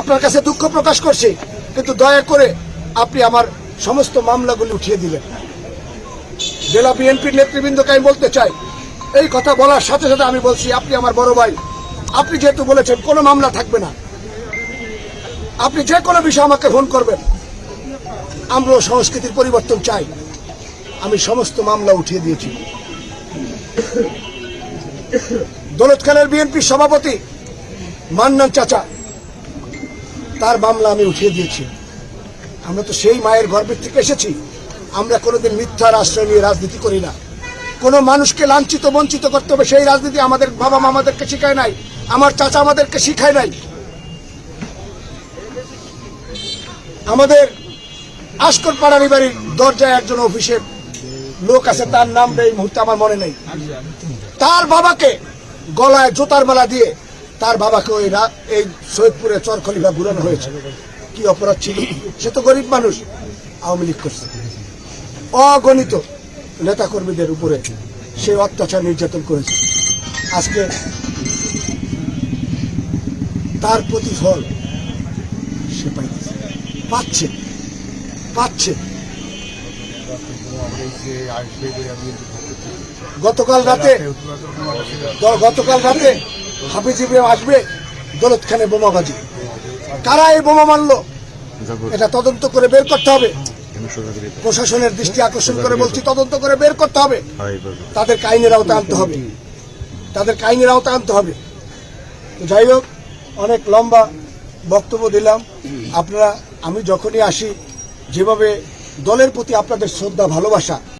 আপনার কাছে দুঃখ প্রকাশ করছি, কিন্তু দয়া করে আপনি আমার সমস্ত মামলাগুলি উঠিয়ে দিলেন। জেলা বিএনপির নেতৃবৃন্দকে আমি বলতে চাই, এই কথা বলার সাথে সাথে আমি বলছি, আপনি আমার বড় ভাই। আপনি যেহেতু বলেছেন, কোনো মামলা থাকবে না। আপনি যে কোনো বিষয় আমাকে ফোন করবেন। আমরাও সংস্কৃতির পরিবর্তন চাই। আমি সমস্ত মামলা উঠিয়ে দিয়েছি। দৌলত খানের বিএনপির সভাপতি মান্নান চাচা তার মামলা আমি উঠিয়ে দিয়েছি। আমরা তো সেই মায়ের গর্ভের থেকে এসেছি। আমরা কোনোদিন মিথ্যার আশ্রয় নিয়ে রাজনীতি করি না। কোনো মানুষকে লাঞ্ছিত, বঞ্চিত করতে হবে, সেই রাজনীতি আমাদের বাবা মা আমাদেরকে শিখায় নাই। আমার চাচা আমাদেরকে শিখায় নাই। আমাদের আসকর পাড়ারি বাড়ির দরজায় একজন অফিসের লোক আছে, তার নাম এই মুহূর্তে আমার মনে নেই। তার বাবাকে গলায় জোতার মালা দিয়ে তার বাবাকে ওই এই সৈয়দপুরে চরখলিভা ঘুরানো হয়েছে। কি অপরাধ ছিল? সে তো গরিব মানুষ। আওয়ামী লীগ করছে। অগণিত নেতাকর্মীদের উপরে সে অত্যাচার নির্যাতন করেছে। আজকে তার প্রতিফল সে পাইতেছে। পাচ্ছে। পাচ্ছে। গতকাল রাতে গতকাল রাতে হাফিজ ইব্রাহিম আসবে, দৌলত খানে বোমাবাজি কারা এই বোমা মারলো? এটা তদন্ত করে বের করতে হবে। প্রশাসনের দৃষ্টি আকর্ষণ করে বলছি, তদন্ত করে বের করতে হবে। তাদের আইনের আওতায় আনতে হবে। তাদের আইনের আওতায় আনতে হবে। যাই হোক, অনেক লম্বা বক্তব্য দিলাম। আপনারা, আমি যখনই আসি, যেভাবে দলের প্রতি আপনাদের শ্রদ্ধা, ভালোবাসা